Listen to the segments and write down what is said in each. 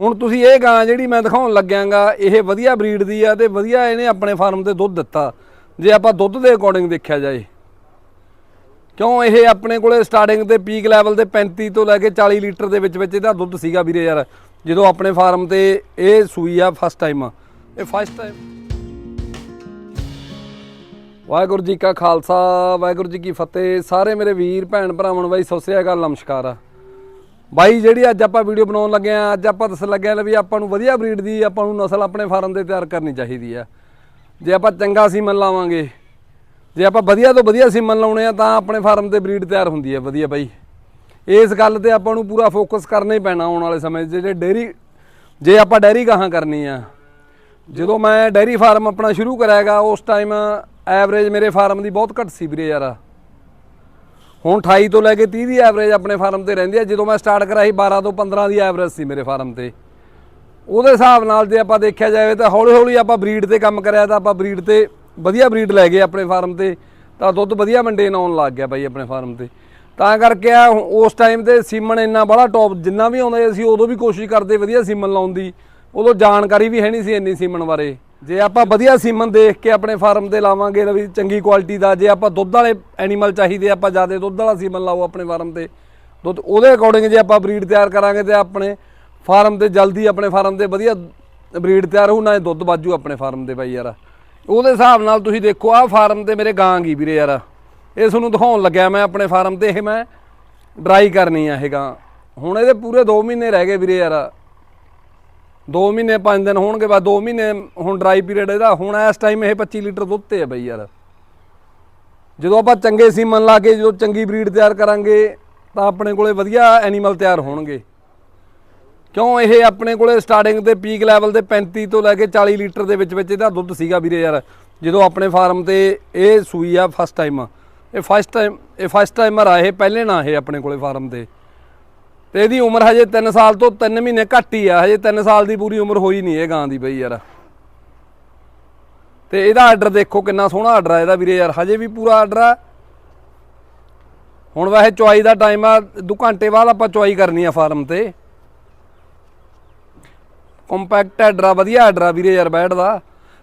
ਹੁਣ ਤੁਸੀਂ ਇਹ ਗਾਂ ਜਿਹੜੀ ਮੈਂ ਦਿਖਾਉਣ ਲੱਗਿਆਗਾ, ਇਹ ਵਧੀਆ ਬਰੀਡ ਦੀ ਆ ਤੇ ਵਧੀਆ ਇਹਨੇ ਆਪਣੇ ਫਾਰਮ ਤੇ ਦੁੱਧ ਦਿੱਤਾ। ਜੇ ਆਪਾਂ ਦੁੱਧ ਦੇ ਅਕੋਰਡਿੰਗ ਦੇਖਿਆ ਜਾਏ। ਕਿਉਂ ਇਹ ਆਪਣੇ ਕੋਲੇ ਸਟਾਰਟਿੰਗ ਤੇ ਪੀਕ ਲੈਵਲ ਤੇ 35 ਤੋਂ ਲੈ ਕੇ 40 ਲੀਟਰ ਦੇ ਵਿੱਚ ਵਿੱਚ ਇਹਦਾ ਦੁੱਧ ਸੀਗਾ ਵੀਰੇ ਯਾਰ। ਜਦੋਂ ਆਪਣੇ ਫਾਰਮ ਤੇ ਇਹ ਸੂਈ ਆ ਫਸਟ ਟਾਈਮ ਇਹ ਫਸਟ ਟਾਈਮ ਵਾਹਿਗੁਰੂ ਜੀ ਕਾ ਖਾਲਸਾ, ਵਾਹਿਗੁਰੂ ਜੀ ਕੀ ਫਤਿਹ। ਸਾਰੇ ਮੇਰੇ ਵੀਰ, ਭੈਣ ਭਰਾਵਾਂ ਨੂੰ ਬਾਈ ਸਤਿ ਸ੍ਰੀ ਅਕਾਲ, ਨਮਸਕਾਰ ਆ। ਬਾਈ, ਜਿਹੜੀ ਅੱਜ ਆਪਾਂ ਵੀਡੀਓ ਬਣਾਉਣ ਲੱਗੇ ਆ ਅੱਜ ਆਪਾਂ ਦੱਸਣ ਲੱਗੇ ਆ ਵੀ ਆਪਾਂ ਨੂੰ ਵਧੀਆ ਬਰੀਡ ਦੀ ਆਪਾਂ ਨੂੰ ਨਸਲ ਆਪਣੇ ਫਾਰਮ ਤੇ ਤਿਆਰ ਕਰਨੀ ਚਾਹੀਦੀ ਆ। ਜੇ ਆਪਾਂ ਚੰਗਾ ਸੀਮਨ ਲਾਵਾਂਗੇ, ਜੇ ਆਪਾਂ ਵਧੀਆ ਤੋਂ ਵਧੀਆ ਸੀਮਨ ਲਾਉਣੇ ਆ, ਤਾਂ ਆਪਣੇ ਫਾਰਮ ਤੇ ਬਰੀਡ ਤਿਆਰ ਹੁੰਦੀ ਹੈ ਵਧੀਆ ਬਾਈ। ਇਸ ਗੱਲ ਤੇ ਆਪਾਂ ਨੂੰ ਪੂਰਾ ਫੋਕਸ ਕਰਨਾ ਹੀ ਪੈਣਾ ਆਉਣ ਵਾਲੇ ਸਮੇਂ 'ਚ ਜਿਹੜੇ ਡੇਰੀ ਜੇ ਆਪਾਂ ਡੈਰੀ ਗਾਹਾਂ ਕਰਨੀ ਆ। ਜਦੋਂ ਮੈਂ ਡੈਰੀ ਫਾਰਮ ਆਪਣਾ ਸ਼ੁਰੂ ਕਰਾਇਆਗਾ, ਉਸ ਟਾਈਮ ਐਵਰੇਜ ਮੇਰੇ ਫਾਰਮ ਦੀ ਬਹੁਤ ਘੱਟ ਸੀ ਵੀਰੇ ਯਾਰ। ਹੁਣ 28 ਤੋਂ ਲੈ ਕੇ 30 ਦੀ ਐਵਰੇਜ ਆਪਣੇ ਫਾਰਮ ਤੇ ਰਹਿੰਦੀ ਹੈ ਜਦੋਂ ਮੈਂ ਸਟਾਰਟ ਕਰਾਈ 12 ਤੋਂ 15 ਦੀ ਐਵਰੇਜ ਸੀ ਮੇਰੇ ਫਾਰਮ ਤੇ। ਉਹਦੇ ਹਿਸਾਬ ਨਾਲ ਜੇ ਆਪਾਂ ਦੇਖਿਆ ਜਾਵੇ ਤਾਂ ਹੌਲੀ ਹੌਲੀ ਆਪਾਂ ਬਰੀਡ ਤੇ ਕੰਮ ਕਰਿਆ ਤਾਂ ਆਪਾਂ ਬਰੀਡ ਤੇ ਵਧੀਆ ਬਰੀਡ ਲੈ ਗਏ ਆਪਣੇ ਫਾਰਮ ਤੇ। ਤਾਂ ਦੁੱਧ ਵਧੀਆ ਮੇਨਟੇਨ ਆਉਣ ਲੱਗ ਗਿਆ ਬਾਈ ਆਪਣੇ ਫਾਰਮ ਤੇ। ਤਾਂ ਕਰਕੇ ਆ ਉਸ ਟਾਈਮ ਤੇ ਸੀਮਨ ਇੰਨਾ ਬੜਾ ਟੌਪ ਜਿੰਨਾ ਵੀ ਆਉਂਦਾ ਸੀ ਉਦੋਂ ਵੀ ਕੋਸ਼ਿਸ਼ ਕਰਦੇ ਵਧੀਆ ਸੀਮਨ ਲਾਉਣ ਦੀ। ਉਦੋਂ ਜਾਣਕਾਰੀ ਵੀ ਹੈ ਨਹੀਂ ਸੀ ਇੰਨੀ ਸੀਮਨ ਬਾਰੇ। ਜੇ ਆਪਾਂ ਵਧੀਆ ਸੀਮਨ ਦੇਖ ਕੇ ਆਪਣੇ ਫਾਰਮ ਤੇ ਲਾਵਾਂਗੇ ਵੀ ਚੰਗੀ ਕੁਆਲਿਟੀ ਦਾ, ਜੇ ਆਪਾਂ ਦੁੱਧ ਵਾਲੇ ਐਨੀਮਲ ਚਾਹੀਦੇ, ਆਪਾਂ ਜ਼ਿਆਦਾ ਦੁੱਧ ਵਾਲਾ ਸੀਮਨ ਲਾਓ ਆਪਣੇ ਫਾਰਮ ਤੇ, ਦੁੱਧ ਉਹਦੇ ਅਕੋਰਡਿੰਗ ਜੇ ਆਪਾਂ ਬਰੀਡ ਤਿਆਰ ਕਰਾਂਗੇ ਤੇ ਆਪਣੇ ਫਾਰਮ ਤੇ ਜਲਦੀ ਆਪਣੇ ਫਾਰਮ ਤੇ ਵਧੀਆ ਬਰੀਡ ਤਿਆਰ ਹੋਊ ਨਾ ਇਹ ਦੁੱਧ ਵਾਜੂ ਆਪਣੇ ਫਾਰਮ ਤੇ ਬਾਈ ਯਾਰ। ਉਹਦੇ ਹਿਸਾਬ ਨਾਲ ਤੁਸੀਂ ਦੇਖੋ, ਆਹ ਫਾਰਮ ਤੇ ਮੇਰੇ ਗਾਂ ਗਈ ਵੀਰੇ ਯਾਰ। ਇਹ ਤੁਹਾਨੂੰ ਦਿਖਾਉਣ ਲੱਗਿਆ ਮੈਂ ਆਪਣੇ ਫਾਰਮ ਤੇ, ਇਹ ਮੈਂ ਡਰਾਈ ਕਰਨੀ ਆ, ਇਹ ਗਾਂ। ਹੁਣ ਇਹਦੇ ਪੂਰੇ 2 ਮਹੀਨੇ ਰਹਿ ਗਏ ਵੀਰੇ ਯਾਰ। 2 ਮਹੀਨੇ 5 ਦਿਨ ਹੋਣਗੇ ਬਾਅਦ 2 ਮਹੀਨੇ ਹੁਣ ਡਰਾਈ ਪੀਰੀਅਡ ਇਹਦਾ। ਹੁਣ ਇਸ ਟਾਈਮ ਇਹ 25 ਲੀਟਰ ਦੁੱਧ ਤੇ ਹੈ ਬਈ ਯਾਰ। ਜਦੋਂ ਆਪਾਂ ਚੰਗੇ ਸੀਮਨ ਲਾ ਕੇ ਜਦੋਂ ਚੰਗੀ ਬਰੀਡ ਤਿਆਰ ਕਰਾਂਗੇ, ਤਾਂ ਆਪਣੇ ਕੋਲੇ ਵਧੀਆ ਐਨੀਮਲ ਤਿਆਰ ਹੋਣਗੇ। ਕਿਉਂ? ਇਹ ਆਪਣੇ ਕੋਲੇ ਸਟਾਰਟਿੰਗ ਤੇ ਪੀਕ ਲੈਵਲ ਤੇ 35 ਤੋਂ ਲੈ ਕੇ 40 ਲੀਟਰ ਦੇ ਵਿੱਚ ਵਿੱਚ ਇਹਦਾ ਦੁੱਧ ਸੀਗਾ ਵੀਰੇ ਯਾਰ। ਜਦੋਂ ਆਪਣੇ ਫਾਰਮ ਤੇ ਇਹ ਸੂਈ ਆ ਫਸਟ ਟਾਈਮ ਇਹ ਫਸਟ ਟਾਈਮ ਇਹ ਫਸਟ ਟਾਈਮਰ ਆ, ਇਹ ਪਹਿਲੇ ਨਾ ਇਹ ਆਪਣੇ ਕੋਲੇ ਫਾਰਮ ਤੇ। ਤੇ ਇਹਦੀ ਉਮਰ ਹਜੇ 3 ਸਾਲ ਤੋਂ 3 ਮਹੀਨੇ ਘੱਟ ਹੀ ਆ, ਹਜੇ 3 ਸਾਲ ਦੀ ਪੂਰੀ ਉਮਰ ਹੋਈ ਨਹੀਂ ਇਹ ਗਾਂ ਦੀ ਬਈ ਯਾਰ। ਤੇ ਇਹਦਾ ਆਰਡਰ ਦੇਖੋ ਕਿੰਨਾ ਸੋਹਣਾ ਆਰਡਰ ਆ, ਇਹਦਾ ਵੀਰੇ ਯਾਰ, ਹਜੇ ਵੀ ਪੂਰਾ ਆਰਡਰ ਆ। ਹੁਣ ਵੈਸੇ ਚੁਆਈ ਦਾ ਟਾਈਮ ਆ 2 ਘੰਟੇ ਬਾਅਦ ਆਪਾਂ ਚੁਆਈ ਕਰਨੀ ਆ ਫਾਰਮ ਤੇ। ਕੰਪੈਕਟ ਆਰਡਰ ਆ, ਵਧੀਆ ਆਰਡਰ ਆ ਵੀਰੇ ਯਾਰ ਬੈਠ ਦਾ।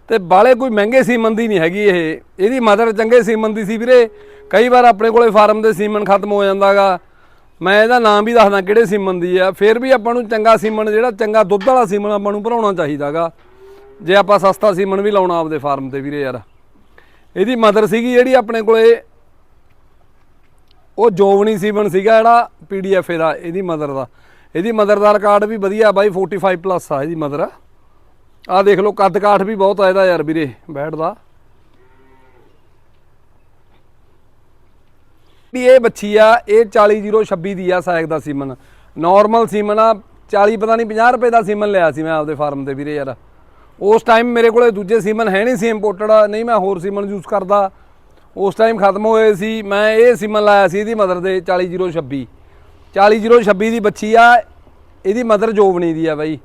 ਤੇ ਬਾਲੇ ਕੋਈ ਮਹਿੰਗੇ ਸੀਮਨ ਦੀ ਨਹੀਂ ਹੈਗੀ ਇਹ। ਇਹਦੀ ਮਦਰ ਚੰਗੇ ਸੀਮਨ ਦੀ ਸੀ ਵੀਰੇ। ਕਈ ਵਾਰ ਆਪਣੇ ਕੋਲੇ ਫਾਰਮ ਦੇ ਸੀਮਨ ਖਤਮ ਹੋ ਜਾਂਦਾਗਾ। ਮੈਂ ਇਹਦਾ ਨਾਮ ਵੀ ਦੱਸਦਾ ਕਿਹੜੇ ਸੀਮਨ ਦੀ ਆ। ਫਿਰ ਵੀ ਆਪਾਂ ਨੂੰ ਚੰਗਾ ਸੀਮਨ ਜਿਹੜਾ, ਚੰਗਾ ਦੁੱਧ ਵਾਲਾ ਸੀਮਨ ਆਪਾਂ ਨੂੰ ਭਰਾਉਣਾ ਚਾਹੀਦਾਗਾ। ਜੇ ਆਪਾਂ ਸਸਤਾ ਸੀਮਨ ਵੀ ਲਾਉਣਾ ਆਪਦੇ ਫਾਰਮ ਤੇ ਵੀਰੇ ਯਾਰ। ਇਹਦੀ ਮਦਰ ਸੀਗੀ ਜਿਹੜੀ ਆਪਣੇ ਕੋਲੇ, ਉਹ ਜੋਵਨੀ ਸੀਮਨ ਸੀਗਾ ਜਿਹੜਾ ਪੀਡੀਐਫ ਇਹਦਾ ਇਹਦੀ ਮਦਰ ਦਾ। ਇਹਦੀ ਮਦਰ ਦਾ ਰਿਕਾਰਡ ਵੀ ਵਧੀਆ ਬਾਈ 45 ਪਲੱਸ ਆ ਇਹਦੀ ਮਦਰ। ਆ ਦੇਖ ਲਓ, ਕੱਦ ਕਾਠ ਵੀ ਬਹੁਤ ਆ ਇਹਦਾ ਯਾਰ ਵੀਰੇ, ਬੈਠਦਾ। ਵੀ ਇਹ ਬੱਚੀ ਆ, ਇਹ 40026 ਦੀ ਆ ਸਾਇਕ ਦਾ ਸੀਮਨ। ਨਾਰਮਲ ਸੀਮਨ ਆ 40 ਪਤਾ ਨਹੀਂ 50 ਰੁਪਏ ਦਾ ਸੀਮਨ ਲਿਆ ਸੀ ਮੈਂ ਆਪਦੇ ਫਾਰਮ ਤੇ ਵੀਰੇ ਯਾਰ। ਉਸ ਟਾਈਮ ਮੇਰੇ ਕੋਲੇ ਦੂਜੇ ਸੀਮਨ ਹੈ ਨਹੀਂ ਸੀ ਇੰਪੋਰਟਡ ਨਹੀਂ ਮੈਂ ਹੋਰ ਸੀਮਨ ਯੂਜ਼ ਕਰਦਾ। ਉਸ ਟਾਈਮ ਖਤਮ ਹੋਏ ਸੀ, ਮੈਂ ਇਹ ਸੀਮਨ ਲਾਇਆ ਸੀ ਇਹਦੀ ਮਦਰ ਦੇ 40026 40026 ਦੀ ਬੱਚੀ ਆ, ਇਹਦੀ ਮਦਰ ਜੋਵਣੀ ਦੀ ਆ ਬਾਈ।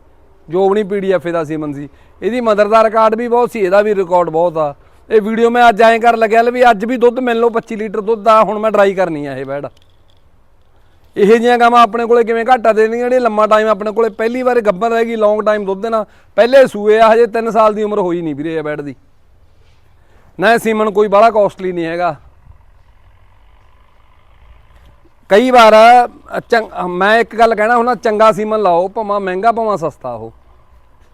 ਜੋਵਣੀ ਪੀਡੀਐਫ ਦਾ ਸੀਮਨ ਸੀ। ਇਹਦੀ ਮਦਰ ਦਾ ਰਿਕਾਰਡ ਵੀ ਬਹੁਤ ਸੀ, ਇਹਦਾ ਵੀ ਰਿਕਾਰਡ ਬਹੁਤ ਆ। ਇਹ ਵੀਡੀਓ ਮੈਂ ਅੱਜ ਐਂ ਕਰ ਲੱਗਿਆ ਲੈ ਵੀ ਅੱਜ ਵੀ ਦੁੱਧ ਮਿਲ ਲਓ 25 ਲੀਟਰ ਦੁੱਧ ਦਾ ਹੁਣ ਮੈਂ ਡਰਾਈ ਕਰਨੀ ਆ ਇਹ ਬੈਡ ਇਹ ਜਿਹੀਆਂ ਗਾਵਾਂ ਆਪਣੇ ਕੋਲੇ ਕਿਵੇਂ ਘਾਟਾ ਦੇਣਗੀਆਂ ਜਿਹੜੇ ਲੰਮਾ ਟਾਈਮ ਆਪਣੇ ਕੋਲੇ ਪਹਿਲੀ ਵਾਰ ਗੱਬਰ ਰਹੇਗੀ ਲੌਂਗ ਟਾਈਮ ਦੁੱਧ ਦੇਣਾ। ਪਹਿਲੇ ਸੂਏ ਆ ਹਜੇ 3 ਸਾਲ ਦੀ ਉਮਰ ਹੋਈ ਨਹੀਂ ਵੀਰੇ ਇਹ ਬੈਡ ਦੀ। ਨਾ ਸੀਮਨ ਕੋਈ ਬੜਾ ਕਾਸਟਲੀ ਨਹੀਂ ਹੈਗਾ। ਕਈ ਵਾਰ ਅ, ਮੈਂ ਇੱਕ ਗੱਲ ਕਹਿਣਾ ਹੁੰਦਾ ਚੰਗਾ ਸੀਮਨ ਲਾਓ ਭਾਵੇਂ ਮਹਿੰਗਾ ਭਾਵੇਂ ਸਸਤਾ ਉਹ।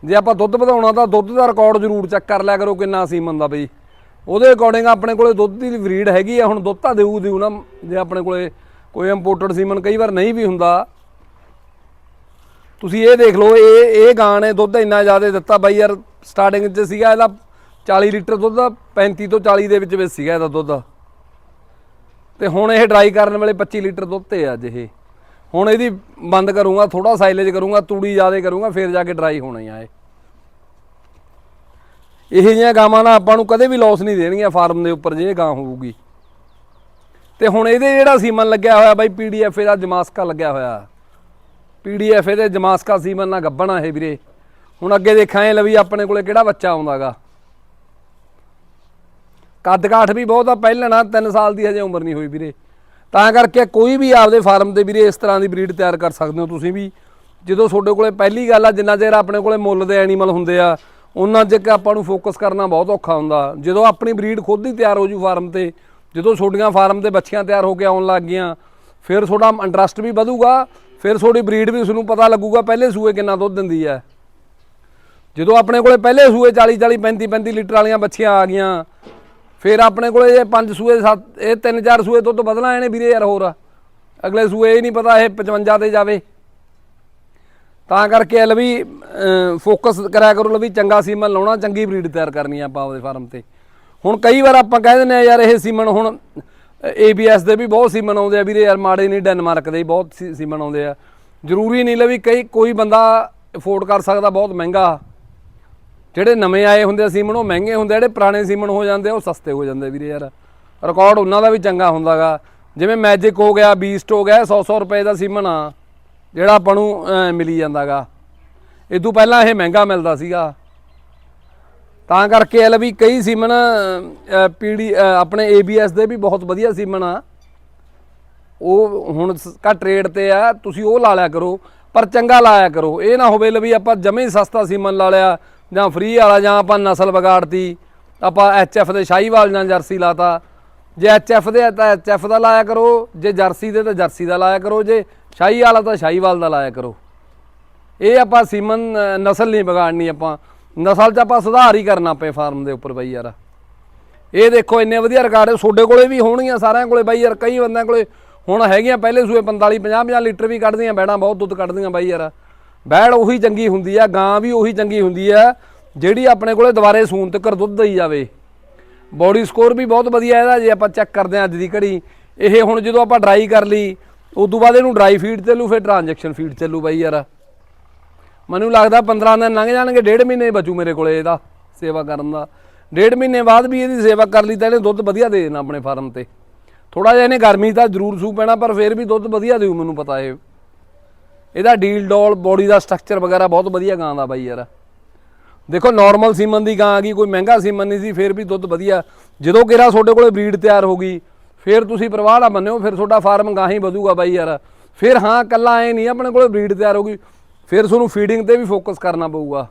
ਜੇ ਆਪਾਂ ਦੁੱਧ ਵਧਾਉਣਾ ਤਾਂ ਦੁੱਧ ਦਾ ਰਿਕਾਰਡ ਜ਼ਰੂਰ ਚੈੱਕ ਕਰ ਲਿਆ ਕਰੋ ਕਿੰਨਾ ਸੀਮਨ ਦਾ ਬਈ। ਉਹਦੇ ਅਕੋਰਡਿੰਗ ਆਪਣੇ ਕੋਲੇ ਦੁੱਧ ਦੀ ਬਰੀਡ ਹੈਗੀ ਆ, ਹੁਣ ਦੁੱਧ ਤਾਂ ਦੇਊ ਦੇਊ ਨਾ, ਜੇ ਆਪਣੇ ਕੋਲੇ ਕੋਈ ਇੰਪੋਰਟਡ ਸੀਮਨ ਕਈ ਵਾਰ ਨਹੀਂ ਵੀ ਹੁੰਦਾ। ਤੁਸੀਂ ਇਹ ਦੇਖ ਲਓ, ਇਹ ਇਹ ਗਾਂ ਨੇ ਦੁੱਧ ਇੰਨਾ ਜ਼ਿਆਦਾ ਦਿੱਤਾ ਬਾਈ ਯਾਰ ਸਟਾਰਟਿੰਗ 'ਚ ਸੀਗਾ ਇਹਦਾ 40 ਲੀਟਰ ਦੁੱਧ 35 ਤੋਂ 40 ਦੇ ਵਿੱਚ ਵਿੱਚ ਸੀਗਾ ਇਹਦਾ ਦੁੱਧ। ਤੇ ਹੁਣ ਇਹ ਡਰਾਈ ਕਰਨ ਵੇਲੇ 25 ਲੀਟਰ ਦੁੱਧ ਤੇ ਆ ਅੱਜ ਇਹ। ਹੁਣ ਇਹਦੀ ਬੰਦ ਕਰੂੰਗਾ ਥੋੜਾ ਸਾਈਲੇਜ ਕਰੂੰਗਾ, ਤੂੜੀ ਜ਼ਿਆਦਾ ਕਰੂੰਗਾ, ਫਿਰ ਜਾ ਕੇ ਡਰਾਈ ਹੋਣੀ ਆ ਇਹ। ਇਹ ਜਿਹੀਆਂ ਗਾਵਾਂ ਨਾਲ ਆਪਾਂ ਨੂੰ ਕਦੇ ਵੀ ਲਾਸ ਨਹੀਂ ਦੇਣਗੀਆਂ ਫਾਰਮ ਦੇ ਉੱਪਰ, ਜੇ ਇਹ ਗਾਂ ਹੋਊਗੀ। ਤੇ ਹੁਣ ਇਹਦੇ ਜਿਹੜਾ ਸੀਮਨ ਲੱਗਿਆ ਹੋਇਆ ਬਾਈ ਪੀਡੀਐਫ ਇਹਦਾ ਜਮਾਸਕਾ ਲੱਗਿਆ ਹੋਇਆ। ਪੀਡੀਐਫ ਇਹਦੇ ਜਮਾਸਕਾ ਸੀਮਨ ਨਾਲ ਗੱਬਣਾ ਇਹ ਵੀਰੇ। ਹੁਣ ਅੱਗੇ ਦੇਖਾਂਗੇ ਲਵੀ ਆਪਣੇ ਕੋਲੇ ਕਿਹੜਾ ਬੱਚਾ ਆਉਂਦਾਗਾ। ਕੱਦ ਕਾਠ ਵੀ ਬਹੁਤ ਆ, ਪਹਿਲਾਂ ਨਾ 3 ਸਾਲ ਦੀ ਹਜੇ ਉਮਰ ਨਹੀਂ ਹੋਈ ਵੀਰੇ। ਤਾਂ ਕਰਕੇ ਕੋਈ ਵੀ ਆਪਦੇ ਫਾਰਮ ਤੇ ਵੀਰੇ ਇਸ ਤਰ੍ਹਾਂ ਦੀ ਬਰੀਡ ਤਿਆਰ ਕਰ ਸਕਦੇ ਹੋ ਤੁਸੀਂ ਵੀ। ਜਦੋਂ ਤੁਹਾਡੇ ਕੋਲੇ ਪਹਿਲੀ ਗੱਲ ਆ, ਜਿੰਨਾ ਚਿਰ ਆਪਣੇ ਕੋਲੇ ਮੁੱਲ ਦੇ ਐਨੀਮਲ ਹੁੰਦੇ ਆ, ਉਹਨਾਂ ਚਿਰ ਆਪਾਂ ਨੂੰ ਫੋਕਸ ਕਰਨਾ ਬਹੁਤ ਔਖਾ ਹੁੰਦਾ। ਜਦੋਂ ਆਪਣੀ ਬਰੀਡ ਖੁਦ ਹੀ ਤਿਆਰ ਹੋ ਜੂ ਫਾਰਮ ਤੇ, ਜਦੋਂ ਤੁਹਾਡੀਆਂ ਫਾਰਮ ਤੇ ਬੱਚੀਆਂ ਤਿਆਰ ਹੋ ਕੇ ਆਉਣ ਲੱਗ ਗਈਆਂ, ਫਿਰ ਤੁਹਾਡਾ ਇੰਟਰਸਟ ਵੀ ਵਧੂਗਾ, ਫਿਰ ਤੁਹਾਡੀ ਬਰੀਡ ਵੀ ਉਸ ਨੂੰ ਪਤਾ ਲੱਗੂਗਾ ਪਹਿਲੇ ਸੂਏ ਕਿੰਨਾ ਦੁੱਧ ਦਿੰਦੀ ਹੈ ਜਦੋਂ ਆਪਣੇ ਕੋਲੇ ਪਹਿਲੇ ਸੂਏ 40 40 35 35 ਲੀਟਰ ਵਾਲੀਆਂ ਬੱਚੀਆਂ ਆ ਗਈਆਂ ਫਿਰ ਆਪਣੇ ਕੋਲੇ ਇਹ ਪੰਜ ਸੂਏ, ਸੱਤ, ਇਹ ਤਿੰਨ ਚਾਰ ਸੂਏ ਦੁੱਧ ਵਧਣਾ ਇਹਨੇ ਵੀਰੇ ਯਾਰ ਹੋਰ। ਅਗਲੇ ਸੂਏ ਇਹ ਨਹੀਂ ਪਤਾ ਇਹ 55 ਤੇ ਜਾਵੇ। ਤਾਂ ਕਰਕੇ ਲਵੀ ਫੋਕਸ ਕਰਿਆ ਕਰੋ ਲਵੀ, ਚੰਗਾ ਸੀਮਨ ਲਾਉਣਾ, ਚੰਗੀ ਬਰੀਡ ਤਿਆਰ ਕਰਨੀ ਆ ਆਪਾਂ ਉਹਦੇ ਫਾਰਮ ਤੇ। ਹੁਣ ਕਈ ਵਾਰ ਆਪਾਂ ਕਹਿ ਦਿੰਦੇ ਆ, ਯਾਰ ਇਹ ਸੀਮਨ ਹੁਣ ABS ਦੇ ਵੀ ਬਹੁਤ ਸੀਮਨ ਆਉਂਦੇ ਆ ਵੀਰੇ, ਯਾਰ ਮਾੜੇ ਨਹੀਂ ਡੈਨਮਾਰਕ ਦੇ ਬਹੁਤ ਸੀ- ਸੀਮਨ ਆਉਂਦੇ ਆ। ਜ਼ਰੂਰੀ ਨਹੀਂ ਲਵੀ ਕਈ, ਕੋਈ ਬੰਦਾ ਅਫੋਰਡ ਕਰ ਸਕਦਾ ਬਹੁਤ ਮਹਿੰਗਾ। ਜਿਹੜੇ ਨਵੇਂ ਆਏ ਹੁੰਦੇ ਆ ਸੀਮਨ ਉਹ ਮਹਿੰਗੇ ਹੁੰਦੇ ਆ ਜਿਹੜੇ ਪੁਰਾਣੇ ਸੀਮਨ ਹੋ ਜਾਂਦੇ ਆ ਉਹ ਸਸਤੇ ਹੋ ਜਾਂਦੇ ਵੀਰੇ ਯਾਰ। ਰਿਕਾਰਡ ਉਹਨਾਂ ਦਾ ਵੀ ਚੰਗਾ ਹੁੰਦਾਗਾ। ਜਿਵੇਂ ਮੈਜਿਕ ਹੋ ਗਿਆ ਬੀਸਟ ਹੋ ਗਿਆ 100 100 ਰੁਪਏ ਦਾ ਸੀਮਨ ਆ ਜਿਹੜਾ ਆਪਾਂ ਨੂੰ ਅਹ, ਮਿਲੀ ਜਾਂਦਾਗਾ। ਤੋਂ ਪਹਿਲਾਂ ਇਹ ਮਹਿੰਗਾ ਮਿਲਦਾ ਸੀਗਾ। ਤਾਂ ਕਰਕੇ ਐਲ ਵੀ ਕਈ ਸੀਮਨ ਪੀਡੀ ਆਪਣੇ ABS ਦੇ ਵੀ ਬਹੁਤ ਵਧੀਆ ਸੀਮਨ ਆ। ਉਹ ਹੁਣ ਘੱਟ ਰੇਟ ਤੇ ਆ ਤੁਸੀਂ ਉਹ ਲਾ ਲਿਆ ਕਰੋ ਪਰ ਚੰਗਾ ਲਾਇਆ ਕਰੋ। ਇਹ ਨਾ ਹੋਵੇ ਲਵੀ ਆਪਾਂ ਜਮੇ ਸਸਤਾ ਸੀਮਨ ਲਾ ਲਿਆ। ਜਾਂ ਫ੍ਰੀ ਵਾਲਾ ਜਾਂ ਆਪਾਂ ਨਸਲ ਵਿਗਾੜਤੀ, ਆਪਾਂ ਐਚਐਫ ਦੇ ਸ਼ਾਹੀਵਾਲ ਜਾਂ ਜਰਸੀ ਲਾਤਾ। ਜੇ ਐਚਐਫ ਦੇ ਆ ਤਾਂ ਐਚਐਫ ਦਾ ਲਾਇਆ ਕਰੋ, ਜੇ ਜਰਸੀ ਦੇ ਤਾਂ ਜਰਸੀ ਦਾ ਲਾਇਆ ਕਰੋ, ਜੇ ਸ਼ਾਹੀ ਵਾਲਾ ਤਾਂ ਸ਼ਾਹੀਵਾਲ ਦਾ ਲਾਇਆ ਕਰੋ। ਇਹ ਆਪਾਂ ਸੀਮਨ ਨਸਲ ਨਹੀਂ ਵਿਗਾੜਨੀ ਆਪਾਂ। ਨਸਲ 'ਚ ਆਪਾਂ ਸੁਧਾਰ ਹੀ ਕਰਨਾ ਪਏ ਫਾਰਮ ਦੇ ਉੱਪਰ ਬਾਈ ਯਾਰ। ਇਹ ਦੇਖੋ, ਇੰਨੇ ਵਧੀਆ ਰਿਕਾਰਡ ਤੁਹਾਡੇ ਕੋਲੇ ਵੀ ਹੋਣਗੀਆਂ ਸਾਰਿਆਂ ਕੋਲੇ ਬਾਈ ਯਾਰ, ਕਈ ਬੰਦਿਆਂ ਕੋਲੇ ਹੁਣ ਹੈਗੀਆਂ, ਪਹਿਲੇ ਸੂਏ 45 50 50 ਲੀਟਰ ਵੀ ਕੱਢਦੀਆਂ, ਬੈੜਾਂ ਬਹੁਤ ਦੁੱਧ ਕੱਢਦੀਆਂ ਬਾਈ ਯਾਰ। ਬੈੜ ਉਹੀ ਚੰਗੀ ਹੁੰਦੀ ਆ, ਗਾਂ ਵੀ ਉਹੀ ਚੰਗੀ ਹੁੰਦੀ ਆ, ਜਿਹੜੀ ਆਪਣੇ ਕੋਲੇ ਦੁਬਾਰੇ ਸੂਨ ਤੱਕ ਦੁੱਧ ਦੇਈ ਜਾਵੇ। ਬੋਡੀ ਸਕੋਰ ਵੀ ਬਹੁਤ ਵਧੀਆ ਇਹਦਾ, ਜੇ ਆਪਾਂ ਚੈੱਕ ਕਰਦੇ ਹਾਂ ਅੱਜ ਦੀ ਘੜੀ। ਇਹ ਹੁਣ ਜਦੋਂ ਆਪਾਂ ਡਰਾਈ ਕਰ ਲਈ ਉਸ ਤੋਂ ਬਾਅਦ ਇਹਨੂੰ ਡਰਾਈ ਫੀਡ ਚੱਲੂ, ਫਿਰ ਟ੍ਰਾਂਜੈਕਸ਼ਨ ਫੀਡ ਚੱਲੂ ਬਾਈ ਯਾਰ। ਮੈਨੂੰ ਲੱਗਦਾ 15 ਦਿਨ ਲੰਘ ਜਾਣਗੇ, ਡੇਢ ਮਹੀਨੇ ਬਚੂ ਮੇਰੇ ਕੋਲੇ ਇਹਦਾ ਸੇਵਾ ਕਰਨ ਦਾ। ਡੇਢ ਮਹੀਨੇ ਬਾਅਦ ਵੀ ਇਹਦੀ ਸੇਵਾ ਕਰ ਲਈ ਤਾਂ ਇਹਨੇ ਦੁੱਧ ਵਧੀਆ ਦੇ ਦੇਣਾ ਆਪਣੇ ਫਾਰਮ ਤੇ। ਥੋੜਾ ਜਿਹਾ ਇਹਨੇ ਗਰਮੀ ਤਾਂ ਜ਼ਰੂਰ ਸੂ ਪੈਣਾ, ਪਰ ਫਿਰ ਵੀ ਦੁੱਧ ਵਧੀਆ ਦੇਊ, ਮੈਨੂੰ ਪਤਾ ਇਹ। ਇਹਦਾ ਡੀਲ ਡੋਲ ਬੋਡੀ ਦਾ ਸਟਰਕਚਰ ਵਗੈਰਾ ਬਹੁਤ ਵਧੀਆ ਗਾਂ ਦਾ ਬਾਈ ਯਾਰ। ਦੇਖੋ ਨਾਰਮਲ ਸੀਮਨ ਦੀ ਗਾਂ ਆ ਗਈ, ਕੋਈ ਮਹਿੰਗਾ ਸੀਮਨ ਨਹੀਂ ਸੀ, ਫਿਰ ਵੀ ਦੁੱਧ ਵਧੀਆ। ਜਦੋਂ ਕਿਰਾ ਤੁਹਾਡੇ ਕੋਲੇ ਬਰੀਡ ਤਿਆਰ ਹੋ ਗਈ, ਫਿਰ ਤੁਸੀਂ ਪ੍ਰਵਾਹ ਨਾ ਮੰਨਿਓ, ਫਿਰ ਤੁਹਾਡਾ ਫਾਰਮ ਗਾਂ ਹੀ ਵਧੂਗਾ ਬਾਈ ਯਾਰ। ਫਿਰ ਹਾਂ, ਕੱਲਾ ਐ ਨਹੀਂ, ਆਪਣੇ ਕੋਲੇ ਬਰੀਡ ਤਿਆਰ ਹੋ ਗਈ, ਫਿਰ ਤੁਹਾਨੂੰ ਫੀਡਿੰਗ ਤੇ ਵੀ ਫੋਕਸ ਕਰਨਾ ਪਊਗਾ।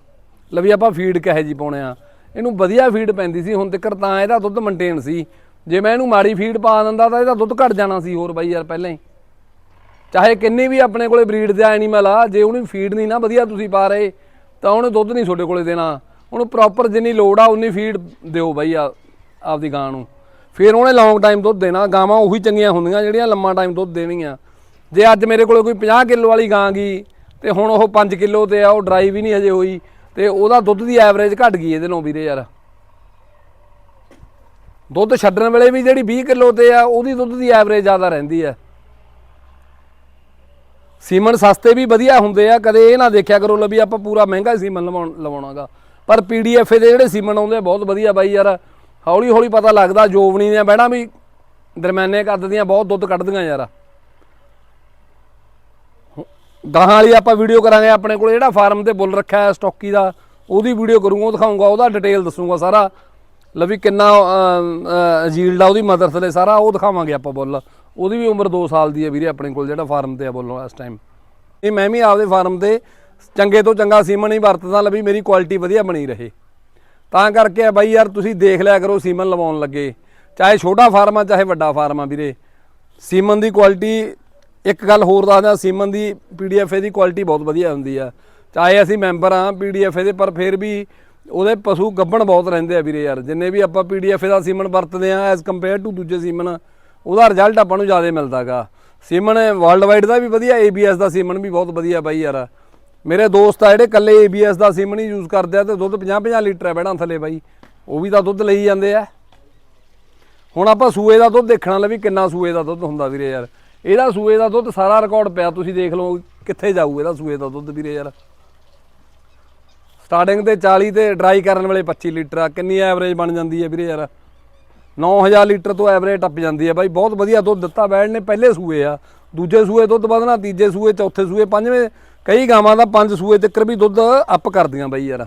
ਲਵੀ ਆਪਾਂ ਫੀਡ ਕਹੇ ਜੀ ਪਾਉਣੇ ਆ। ਇਹਨੂੰ ਵਧੀਆ ਫੀਡ ਪੈਂਦੀ ਸੀ, ਹੁਣ ਤੱਕ ਤਾਂ ਇਹਦਾ ਦੁੱਧ ਮੇਨਟੇਨ ਸੀ। ਜੇ ਮੈਂ ਇਹਨੂੰ ਮਾੜੀ ਫੀਡ ਪਾ ਦਿੰਦਾ, ਤਾਂ ਇਹਦਾ ਦੁੱਧ ਘਟ ਜਾਣਾ ਸੀ ਹੋਰ ਬਾਈ ਯਾਰ, ਪਹਿਲਾਂ ਹੀ। ਚਾਹੇ ਕਿੰਨੀ ਵੀ ਆਪਣੇ ਕੋਲੇ ਬਰੀਡ ਦੇ ਐਨੀਮਲ ਆ, ਜੇ ਉਹਨੂੰ ਫੀਡ ਨਹੀਂ ਨਾ ਵਧੀਆ ਤੁਸੀਂ ਪਾ ਰਹੇ, ਤਾਂ ਉਹਨੇ ਦੁੱਧ ਨਹੀਂ ਤੁਹਾਡੇ ਕੋਲੇ ਦੇਣਾ। ਉਹਨੂੰ ਪ੍ਰੋਪਰ ਜਿੰਨੀ ਲੋੜ ਆ, ਉਨੀ ਫੀਡ ਦਿਓ ਬਾਈ ਆ, ਆਪਦੀ ਗਾਂ ਨੂੰ। ਫਿਰ ਉਹਨੇ ਲੌਂਗ ਟਾਈਮ ਦੁੱਧ ਦੇਣਾ, ਗਾਵਾਂ ਉਹੀ ਚੰਗੀਆਂ ਹੁੰਦੀਆਂ ਜਿਹੜੀਆਂ ਲੰਮਾ ਟਾਈਮ ਦੁੱਧ ਦੇਣਗੀਆਂ ਜੇ ਅੱਜ ਮੇਰੇ ਕੋਲੇ ਕੋਈ 50 ਕਿਲੋ ਵਾਲੀ ਗਾਂ ਗਈ, ਤੇ ਹੁਣ ਉਹ 5 ਕਿਲੋ ਤੇ ਆ, ਉਹ ਡਰਾਈ ਵੀ ਨਹੀਂ ਹਜੇ ਹੋਈ, ਤੇ ਉਹਦਾ ਦੁੱਧ ਦੀ ਐਵਰੇਜ ਘਟ ਗਈ ਇਹਦੇ ਨਾਲੋਂ ਵੀਰੇ ਯਾਰ। ਦੁੱਧ ਛੱਡਣ ਵੇਲੇ ਵੀ ਜਿਹੜੀ 20 ਕਿਲੋ ਤੇ ਆ, ਉਹਦੀ ਦੁੱਧ ਦੀ ਐਵਰੇਜ ਜ਼ਿਆਦਾ ਰਹਿੰਦੀ ਆ। ਸੀਮਨ ਸਸਤੇ ਵੀ ਵਧੀਆ ਹੁੰਦੇ ਆ, ਕਦੇ ਇਹ ਨਾ ਦੇਖਿਆ ਕਰੋ ਲਵੀ ਆਪਾਂ ਪੂਰਾ ਮਹਿੰਗਾ ਸੀਮਨ ਲਵਾਉਣ ਲਵਾਉਣਾਗਾ। ਪਰ ਪੀਡੀਐਫ ਦੇ ਜਿਹੜੇ ਸੀਮਨ ਆਉਂਦੇ ਆ, ਬਹੁਤ ਵਧੀਆ ਬਾਈ ਯਾਰ। ਹੌਲੀ ਹੌਲੀ ਪਤਾ ਲੱਗਦਾ, ਜੋਵਣੀ ਦੀਆਂ ਬਹਿਣਾ ਵੀ ਦਰਮਿਆਨੇ ਕਰ ਦੀਆਂ, ਬਹੁਤ ਦੁੱਧ ਕੱਢਦੀਆਂ ਯਾਰ। ਗਾਹਾਂ ਵਾਲੀ ਆਪਾਂ ਵੀਡੀਓ ਕਰਾਂਗੇ, ਆਪਣੇ ਕੋਲ ਜਿਹੜਾ ਫਾਰਮ ਤੇ ਬੁੱਲ ਰੱਖਿਆ ਹੈ ਸਟਾਕੀ ਦਾ, ਉਹਦੀ ਵੀਡੀਓ ਕਰੂੰਗਾ, ਉਹ ਦਿਖਾਊਂਗਾ, ਉਹਦਾ ਡਿਟੇਲ ਦੱਸੂਗਾ ਸਾਰਾ। ਲਵੀ ਕਿੰਨਾ ਜੀਲਡ ਆ ਉਹਦੀ ਮਦਰ ਥਲੇ ਸਾਰਾ, ਉਹ ਦਿਖਾਵਾਂਗੇ ਆਪਾਂ ਬੁੱਲ। ਉਹਦੀ ਵੀ ਉਮਰ 2 ਸਾਲ ਦੀ ਹੈ ਵੀਰੇ ਆਪਣੇ ਕੋਲ, ਜਿਹੜਾ ਫਾਰਮ ਤੇ ਆ ਬੋਲੋ ਇਸ ਟਾਈਮ ਇਹ ਮੈਂ ਵੀ ਆਪਦੇ ਫਾਰਮ ਤੇ ਚੰਗੇ ਤੋਂ ਚੰਗਾ ਸੀਮਨ ਹੀ ਵਰਤਦਾ ਲਵੀ, ਮੇਰੀ ਕੁਆਲਿਟੀ ਵਧੀਆ ਬਣੀ ਰਹੇ। ਤਾਂ ਕਰਕੇ ਆ ਬਾਈ ਯਾਰ, ਤੁਸੀਂ ਦੇਖ ਲਿਆ ਕਰੋ ਸੀਮਨ ਲਵਾਉਣ ਲੱਗੇ। ਚਾਹੇ ਛੋਟਾ ਫਾਰਮ ਆ, ਚਾਹੇ ਵੱਡਾ ਫਾਰਮ ਆ ਵੀਰੇ। ਸੀਮਨ ਦੀ ਕੁਆਲਿਟੀ ਇੱਕ ਗੱਲ ਹੋਰ ਦੱਸਦਾ ਸੀਮਨ ਦੀ ਪੀਡੀਐਫ ਦੀ ਕੁਆਲਿਟੀ ਬਹੁਤ ਵਧੀਆ ਹੁੰਦੀ ਆ। ਚਾਹੇ ਅਸੀਂ ਮੈਂਬਰ ਆ ਪੀਡੀਐਫ ਦੇ, ਪਰ ਫਿਰ ਵੀ ਉਹਦੇ ਪਸ਼ੂ ਗੱਭਣ ਬਹੁਤ ਰਹਿੰਦੇ ਆ ਵੀਰੇ ਯਾਰ। ਜਿੰਨੇ ਵੀ ਆਪਾਂ ਪੀਡੀਐਫ ਦਾ ਸੀਮਨ ਵਰਤਦੇ ਆ ਐਸ ਕੰਪੇਅਰ ਟੂ ਦੂਜੇ ਸੀਮਨ ਉਹਦਾ ਰਿਜ਼ਲਟ ਆਪਾਂ ਨੂੰ ਜ਼ਿਆਦਾ ਮਿਲਦਾਗਾ। ਸੀਮਨ ਵਰਲਡ ਵਾਈਡ ਦਾ ਵੀ ਵਧੀਆ ਏਬੀਐਸ ਦਾ ਸੀਮਨ ਵੀ ਬਹੁਤ ਵਧੀਆ ਬਾਈ ਯਾਰ। ਮੇਰੇ ਦੋਸਤ ਆ ਜਿਹੜੇ ਕੱਲੇ ਏਬੀਐਸ ਦਾ ਸੀਮਨ ਹੀ ਯੂਜ਼ ਕਰਦੇ ਆ ਤੇ ਦੁੱਧ 50 50 ਲੀਟਰ ਹੈ ਬੈਣਾ ਥੱਲੇ ਬਾਈ। ਉਹ ਵੀ ਤਾਂ ਦੁੱਧ ਲਈ ਜਾਂਦੇ ਆ। ਹੁਣ ਆਪਾਂ ਸੂਏ ਦਾ ਦੁੱਧ ਦੇਖਣਾ ਲੈ ਵੀ ਕਿੰਨਾ ਸੂਏ ਦਾ ਦੁੱਧ ਹੁੰਦਾ ਵੀਰੇ ਯਾਰ। ਇਹਦਾ ਸੂਏ ਦਾ ਦੁੱਧ ਸਾਰਾ ਰਿਕਾਰਡ ਪਿਆ, ਤੁਸੀਂ ਦੇਖ ਲਓ ਕਿੱਥੇ ਜਾਊ ਇਹਦਾ ਸੂਏ ਦਾ ਦੁੱਧ ਵੀਰੇ ਯਾਰ। ਸਟਾਰਟਿੰਗ ਤੇ 40 ਤੇ ਡਰਾਈ ਕਰਨ ਵੇਲੇ 25 ਲੀਟਰ ਆ, ਕਿੰਨੀ ਐਵਰੇਜ ਬਣ ਜਾਂਦੀ ਹੈ ਵੀਰੇ ਯਾਰ। 9000 ਲੀਟਰ ਤੋਂ ਐਵਰੇਜ ਟੱਪ ਜਾਂਦੀ ਹੈ ਬਾਈ, ਬਹੁਤ ਵਧੀਆ ਦੁੱਧ ਦਿੱਤਾ ਬੈੜ ਨੇ, ਪਹਿਲੇ ਸੂਏ ਆ, ਦੂਜੇ ਸੂਏ ਦੁੱਧ ਵਧਣਾ, ਤੀਜੇ ਸੂਏ, ਚੌਥੇ ਸੂਏ, ਪੰਜਵੇਂ, ਕਈ ਗਾਵਾਂ ਦਾ ਪੰਜ ਸੂਏ ਤੱਕ ਵੀ ਦੁੱਧ ਅਪ ਕਰਦੀਆਂ ਬਾਈ ਯਾਰ।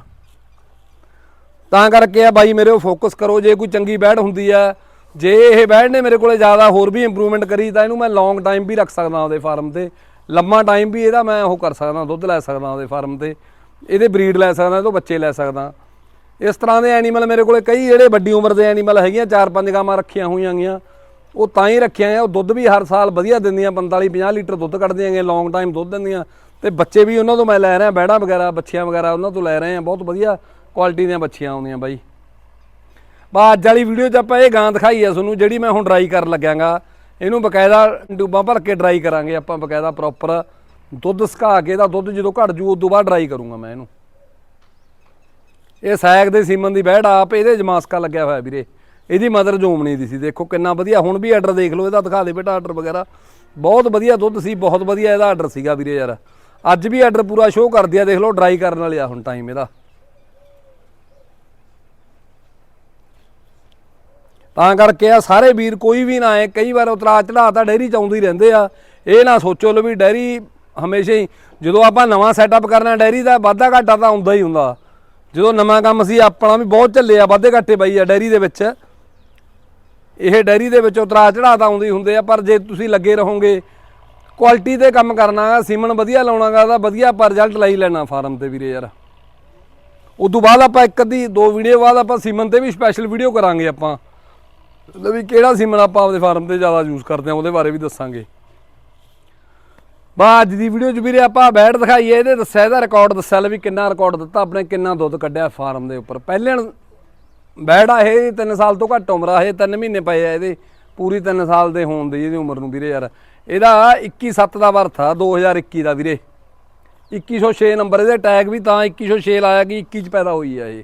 ਤਾਂ ਕਰਕੇ ਆ ਬਾਈ ਮੇਰੇ ਫੋਕਸ ਕਰੋ, ਜੇ ਕੋਈ ਚੰਗੀ ਬੈੜ ਹੁੰਦੀ ਆ, ਜੇ ਇਹ ਬੈੜ ਨੇ ਮੇਰੇ ਕੋਲੇ ਜ਼ਿਆਦਾ ਹੋਰ ਵੀ ਇੰਪਰੂਵਮੈਂਟ ਕਰੀ, ਤਾਂ ਇਹਨੂੰ ਮੈਂ ਲੌਂਗ ਟਾਈਮ ਵੀ ਰੱਖ ਸਕਦਾ ਉਹਦੇ ਫਾਰਮ ਤੇ। ਲੰਮਾ ਟਾਈਮ ਵੀ ਇਹਦਾ ਮੈਂ ਉਹ ਕਰ ਸਕਦਾ, ਦੁੱਧ ਲੈ ਸਕਦਾ ਉਹਦੇ ਫਾਰਮ ਤੇ, ਇਹਦੇ ਬਰੀਡ ਲੈ ਸਕਦਾ ਇਹ ਤੋਂ ਬੱਚੇ ਲੈ ਸਕਦਾ। ਇਸ ਤਰ੍ਹਾਂ ਦੇ ਐਨੀਮਲ ਮੇਰੇ ਕੋਲੇ ਕਈ ਜਿਹੜੇ ਵੱਡੀ ਉਮਰ ਦੇ ਐਨੀਮਲ ਹੈਗੀਆਂ, ਚਾਰ ਪੰਜ ਗਾਵਾਂ ਰੱਖੀਆਂ ਹੋਈਆਂ ਗੀਆਂ। ਉਹ ਤਾਂ ਹੀ ਰੱਖੀਆਂ ਆ, ਉਹ ਦੁੱਧ ਵੀ ਹਰ ਸਾਲ ਵਧੀਆ ਦਿੰਦੀਆਂ 45 50 ਲੀਟਰ ਦੁੱਧ ਕੱਢਦੀਆਂ ਗੀਆਂ ਲੌਂਗ ਟਾਈਮ ਦੁੱਧ ਦਿੰਦੀਆਂ। ਤੇ ਬੱਚੇ ਵੀ ਉਹਨਾਂ ਤੋਂ ਮੈਂ ਲੈ ਰਿਹਾ, ਬੈੜਾ ਵਗੈਰਾ, ਬੱਚੀਆਂ ਵਗੈਰਾ ਉਹਨਾਂ ਤੋਂ ਲੈ ਰਹੇ ਆ, ਬਹੁਤ ਵਧੀਆ ਕੁਆਲਿਟੀ ਦੀਆਂ ਬੱਚੀਆਂ ਆਉਂਦੀਆਂ ਬਾਈ। ਬਾ, ਅੱਜ ਵਾਲੀ ਵੀਡੀਓ 'ਚ ਆਪਾਂ ਇਹ ਗਾਂ ਦਿਖਾਈ ਆ ਤੁਹਾਨੂੰ, ਜਿਹੜੀ ਮੈਂ ਹੁਣ ਡਰਾਈ ਕਰਨ ਲੱਗਾਂਗਾ ਇਹਨੂੰ ਬਕਾਇਦਾ ਡੂਬਾਂ ਭਰ ਕੇ ਡਰਾਈ ਕਰਾਂਗੇ ਆਪਾਂ, ਬਕਾਇਦਾ ਪ੍ਰੋਪਰ ਦੁੱਧ ਸੁਕਾ ਕੇ, ਇਹਦਾ ਦੁੱਧ ਜਦੋਂ ਘਟ ਜੂ, ਉਦੋਂ ਬਾਅਦ ਡਰਾਈ ਕਰੂੰਗਾ ਮੈਂ ਇਹਨੂੰ। ਇਹ ਸੈਗ ਦੇ ਸੀਮਨ ਦੀ ਬਹਿੜ ਆਪ ਇਹਦੇ ਜਮਾਸਕਾ ਲੱਗਿਆ ਹੋਇਆ ਵੀਰੇ। ਇਹਦੀ ਮਦਰ ਜੋਮਣੀ ਦੀ ਸੀ, ਦੇਖੋ ਕਿੰਨਾ ਵਧੀਆ। ਹੁਣ ਵੀ ਆਰਡਰ ਦੇਖ ਲਓ, ਇਹਦਾ ਦਿਖਾ ਦੇ ਬੇਟਾ ਆਰਡਰ ਵਗੈਰਾ। ਬਹੁਤ ਵਧੀਆ ਦੁੱਧ ਸੀ, ਬਹੁਤ ਵਧੀਆ ਇਹਦਾ ਆਰਡਰ ਸੀਗਾ ਵੀਰੇ ਯਾਰ। ਅੱਜ ਵੀ ਆਰਡਰ ਪੂਰਾ ਸ਼ੋਅ ਕਰਦੀ ਆ, ਦੇਖ ਲਓ ਡਰਾਈ ਕਰਨ ਵਾਲੇ ਆ ਹੁਣ ਟਾਈਮ ਇਹਦਾ। ਤਾਂ ਕਰਕੇ ਆ ਸਾਰੇ ਵੀਰ, ਕੋਈ ਵੀ ਨਾ ਆਏ, ਕਈ ਵਾਰ ਉਤਰਾ ਚੜਾ ਤਾਂ ਡੈਰੀ ਚ ਆਉਂਦੇ ਹੀ ਰਹਿੰਦੇ ਆ। ਇਹ ਨਾ ਸੋਚੋ ਲੋ ਵੀ ਡੈਰੀ ਹਮੇਸ਼ਾ ਹੀ, ਜਦੋਂ ਆਪਾਂ ਨਵਾਂ ਸੈਟਅਪ ਕਰਨਾ, ਡੈਰੀ ਦਾ ਵਾਧਾ ਘਾਟਾ ਤਾਂ ਆਉਂਦਾ ਹੀ ਹੁੰਦਾ। ਜਦੋਂ ਨਵਾਂ ਕੰਮ ਸੀ ਆਪਣਾ ਵੀ ਬਹੁਤ ਚੱਲੇ ਆ, ਵਾਧੇ ਘਾਟੇ ਬਾਈ ਆ ਡੈਰੀ ਦੇ ਵਿੱਚ। ਇਹ ਡੈਰੀ ਦੇ ਵਿੱਚ ਉਤਰਾ ਚੜਾ ਤਾਂ ਆਉਂਦੇ ਹੀ ਹੁੰਦੇ ਆ, ਪਰ ਜੇ ਤੁਸੀਂ ਲੱਗੇ ਰਹੋਗੇ ਕੁਆਲਿਟੀ ਤੇ ਕੰਮ ਕਰਨਾਗਾ ਸੀਮਨ ਵਧੀਆ ਲਾਉਣਾਗਾ ਤਾਂ ਵਧੀਆ ਆਪਾਂ ਰਿਜ਼ਲਟ ਲਈ ਲੈਣਾ ਫਾਰਮ ਤੇ ਵੀਰੇ ਯਾਰ। ਉਦੋਂ ਬਾਅਦ ਆਪਾਂ ਇੱਕ ਅੱਧੀ, ਦੋ ਵੀਡੀਓ ਬਾਅਦ ਆਪਾਂ ਸੀਮਨ ਤੇ ਵੀ ਸਪੈਸ਼ਲ ਵੀਡੀਓ ਕਰਾਂਗੇ ਆਪਾਂ। ਮਤਲਬ ਵੀ ਕਿਹੜਾ ਸੀਮਨ ਆਪਾਂ ਆਪਦੇ ਫਾਰਮ ਤੇ ਜ਼ਿਆਦਾ ਯੂਜ਼ ਕਰਦੇ ਆ, ਉਹਦੇ ਬਾਰੇ ਵੀ ਦੱਸਾਂਗੇ। ਬਾ, ਅੱਜ ਦੀ ਵੀਡੀਓ 'ਚ ਵੀਰੇ ਆਪਾਂ ਬੈਠ ਦਿਖਾਈਏ, ਇਹਦੇ ਦੱਸਿਆ, ਇਹਦਾ ਰਿਕਾਰਡ ਦੱਸਿਆ ਲੈ ਵੀ ਕਿੰਨਾ ਰਿਕਾਰਡ ਦਿੱਤਾ, ਆਪਣੇ ਕਿੰਨਾ ਦੁੱਧ ਕੱਢਿਆ ਫਾਰਮ ਦੇ ਉੱਪਰ। ਪਹਿਲੇ ਬੈੜ ਆ ਇਹ 3 ਸਾਲ ਤੋਂ ਘੱਟ ਉਮਰ ਆ ਇਹ 3 ਮਹੀਨੇ ਪਏ ਆ ਇਹਦੇ, ਪੂਰੀ 3 ਸਾਲ ਦੇ ਹੋਣ ਦੀ ਇਹਦੀ ਉਮਰ ਨੂੰ ਵੀਰੇ ਯਾਰ। ਇਹਦਾ 21 ਦਾ ਵਰਥ ਆ 2021 ਦਾ ਵੀਰੇ। 2106 ਨੰਬਰ, ਇਹਦੇ ਟੈਗ ਵੀ ਤਾਂ 2106 ਲਾਇਆ ਕਿ 21 ਚ ਪੈਦਾ ਹੋਈ ਆ ਇਹ।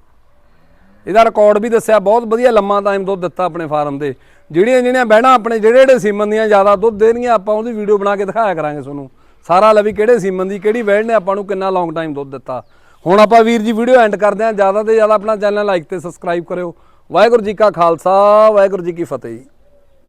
ਇਹਦਾ ਰਿਕਾਰਡ ਵੀ ਦੱਸਿਆ, ਬਹੁਤ ਵਧੀਆ ਲੰਮਾ ਟਾਈਮ ਦੁੱਧ ਦਿੱਤਾ ਆਪਣੇ ਫਾਰਮ ਦੇ। ਜਿਹੜੀਆਂ ਜਿਹੜੀਆਂ ਬਹਿਣਾ ਆਪਣੇ ਜਿਹੜੇ ਜਿਹੜੇ ਸੀਮਨ ਦੀਆਂ ਜ਼ਿਆਦਾ ਦੁੱਧ ਦੇਣਗੀਆਂ, ਆਪਾਂ ਉਹਦੀ ਵੀਡੀਓ ਬਣਾ ਕੇ ਦਿਖਾਇਆ ਕਰਾਂਗੇ ਤੁਹਾਨੂੰ। ਸਾਰਾ ਲੈ ਵੀ ਕਿਹੜੇ ਸੀਮਨ ਦੀ, ਕਿਹੜੀ ਬਹਿੜ ਨੇ ਆਪਾਂ ਨੂੰ ਕਿੰਨਾ ਲੌਂਗ ਟਾਈਮ ਦੁੱਧ ਦਿੱਤਾ। ਹੁਣ ਆਪਾਂ ਵੀਰ ਜੀ ਵੀਡੀਓ ਐਂਡ ਕਰਦੇ ਹਾਂ, ਜ਼ਿਆਦਾ ਤੋਂ ਜ਼ਿਆਦਾ ਆਪਣਾ ਚੈਨਲ ਲਾਈਕ ਤੇ ਸਬਸਕ੍ਰਾਈਬ ਕਰਿਓ। ਵਾਹਿਗੁਰੂ ਜੀ ਕਾ ਖਾਲਸਾ, ਵਾਹਿਗੁਰੂ ਜੀ ਕੀ ਫਤਿਹ।